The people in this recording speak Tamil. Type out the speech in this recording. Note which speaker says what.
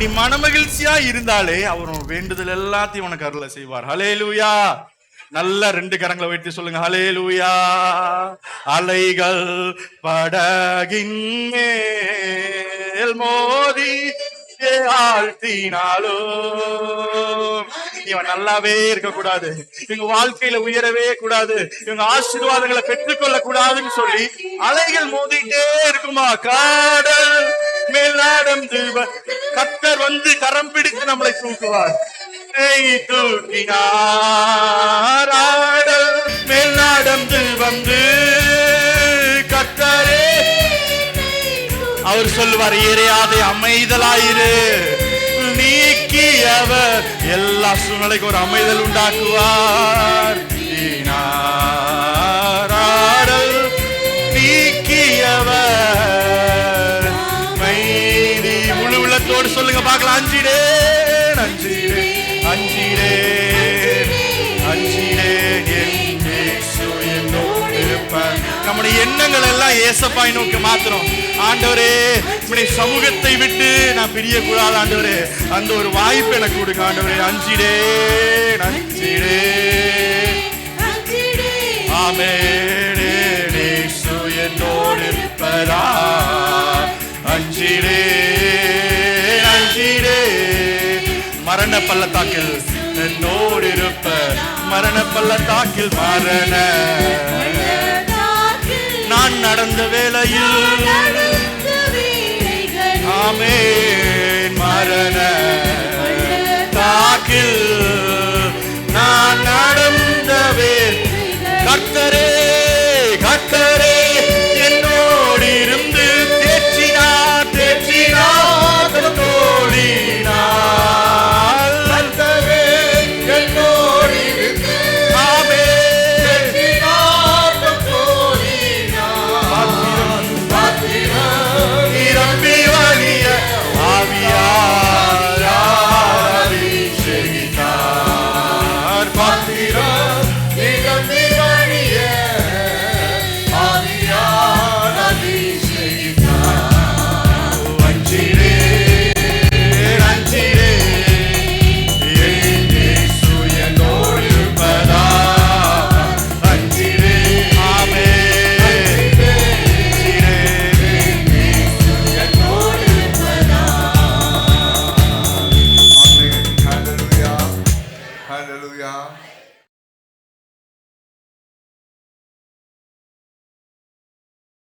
Speaker 1: நீ மனமகிழ்ச்சியா இருந்தாலே அவர் வேண்டுதல் எல்லாத்தையும் உனக்கு அருள செய்வார். ஹலே லூயா நல்ல ரெண்டு கரங்களை வைத்து சொல்லுங்க. ஹலே லூயா அலைகள் படகின் மேல் மோதி ஆழ்த்தினாலும் இவன் நல்லாவே இருக்க கூடாது இவங்க வாழ்க்கையில உயரவே கூடாது. இவங்க ஆசீர்வாதங்களை பெற்றுக்கொள்ள கூடாதுன்னு சொல்லி அலைகள் மோதிட்டே இருக்குமா? காடல் மேலாடம் தீப கத்தர் வந்து கரம் பிடித்து நம்மளை தூக்குவார். ஏய் தூக்கினார் வந்து கத்தரே. அவர் சொல்லுவார் இறையாதை அமைதலாயிரு. நீக்கியவர் எல்லா சூழ்நிலைக்கும் ஒரு அமைதல் உண்டாக்குவார். உள்ளத்தோடு சொல்லுங்க பார்க்கலாம். அஞ்சிடே. அஞ்சிடே. அஞ்சிடே. அஞ்சிடே. நம்முடைய எண்ணங்கள் எல்லாம் ஏசப்பாய் நோக்கி மாத்திரம். ஆண்டவரே இப்படி சமூகத்தை விட்டு நான் பிரிய கூடாது ஆண்டவரே. அந்த ஒரு வாய்ப்பு எனக்கு கொடுங்க ஆண்டவரே. அஞ்சிடே அஞ்சிடே. இயேசு என்னோடு இருப்பதா அஞ்சிடே அஞ்சிடே. மரண பள்ளத்தாக்கில் என்னோடு இருப்ப மரண பள்ளத்தாக்கில் மரண நான் நடந்த வேளையில் ஆமே மரண தாக்கில் நான் நடந்த வேல் கர்த்தரே